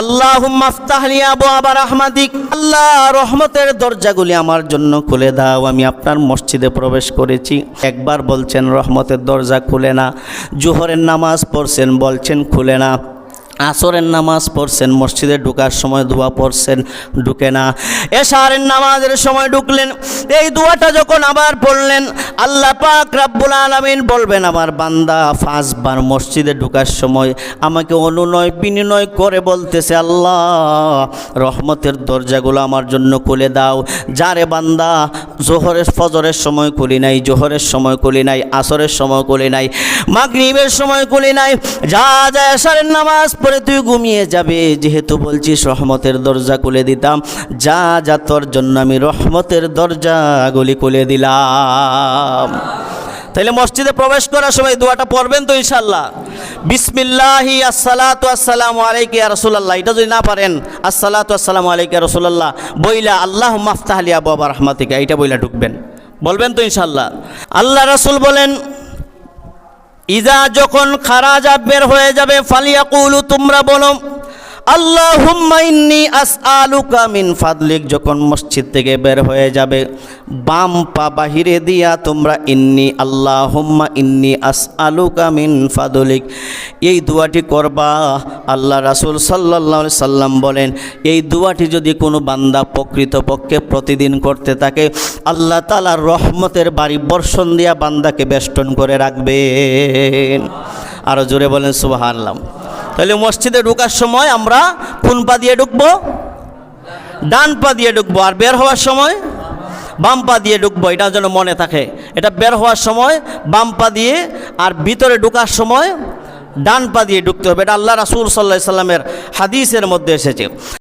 আল্লাহ আহমাদিক আল্লাহ রহমতের দরজাগুলি আমার জন্য খুলে আমি আপনার মসজিদে প্রবেশ করেছি। একবার বলছেন রহমতের দরজা খুলে না, জোহরের নামাজ পড়ছেন বলছেন খুলে না। আসরের নামাজ পড়ছেন, মসজিদে ঢুকার সময় দোয়া পড়ছেন, ঢুকে না। এশারের নামাজের সময় ঢুকলেন, এই দোয়াটা যখন আবার পড়লেন, আল্লাহ পাক রাব্বুল আলামিন বলবেন, আমার বান্দা, পাঁচবার মসজিদে ঢুকার সময় আমাকে অনুনয় বিনিময় করে বলতেছে, আল্লাহ, রহমতের দরজাগুলো আমার জন্য খুলে দাও। যারে বান্দা, জোহরের, ফজরের সময় খুলি নাই, জোহরের সময় খুলি নাই, আসরের সময় খুলি নাই, মাগরিবের সময় খুলি নাই, যা যা এশারের নামাজ পড়ে তুই ঘুমিয়ে যাবে। যেহেতু বলছিস রহমতের দরজা খুলে দিতাম, যা যা তোর জন্য আমি রহমতের দরজাগুলি খুলে দিলাম। তাহলে মসজিদে প্রবেশ করার সময় দোয়াটা পড়বেন তো ইনশাল্লাহ বিসমিল্লাহি, আসসালাতু আসসালামু আলাইকা রাসূলুল্লাহ। এটা যদি না পারেন, আসসালাতু আসসালামু আলাইকা রাসূলুল্লাহ। বইলা আল্লাহ মাফতাহলি আবু আবার রহমাতিকা। এটা বইলা ঢুকবেন। বলবেন তো ইনশাল্লাহ আল্লাহ রাসূল বলেন ইজা যখন খারাজা বের হয়ে যাবে ফালিয়াকুলু তোমরা বলো আল্লাহুম্মা ইন্নি আসআলুকা মিন ফাদলিক, যখন মসজিদ থেকে বের হয়ে যাবে, বাম পা বাহিরে দিয়া তোমরা ইন্নি, আল্লাহুম্মা ইন্নি আসআলুকা মিন ফাদলিক। এই দুয়াটি করবা, আল্লাহ রাসূল সাল্লাল্লাহু আলাইহি সাল্লাম বলেন, এই দুয়াটি যদি কোনো বান্দা প্রকৃতপক্ষে প্রতিদিন করতে থাকে, আল্লাহ তাআলার রহমতের বাড়ি বর্ষণ দিয়া বান্দাকে বেষ্টন করে রাখবেন। আরও জোরে বলেন সুবহানাল্লাহ। তাহলে মসজিদে ঢোকার সময় আমরা কোন পা দিয়ে ঢুকবো, ডান পা দিয়ে ঢুকবো, আর বের হওয়ার সময় বাম পা দিয়ে ঢুকবো, এটা যেন মনে থাকে। এটা বের হওয়ার সময় বাম পা দিয়ে আর ভিতরে ঢোকার সময় ডান পা দিয়ে ঢুকতে হবে। এটা আল্লাহ রাসুল সাল্লাহ সাল্লামের হাদিসের মধ্যে এসেছে।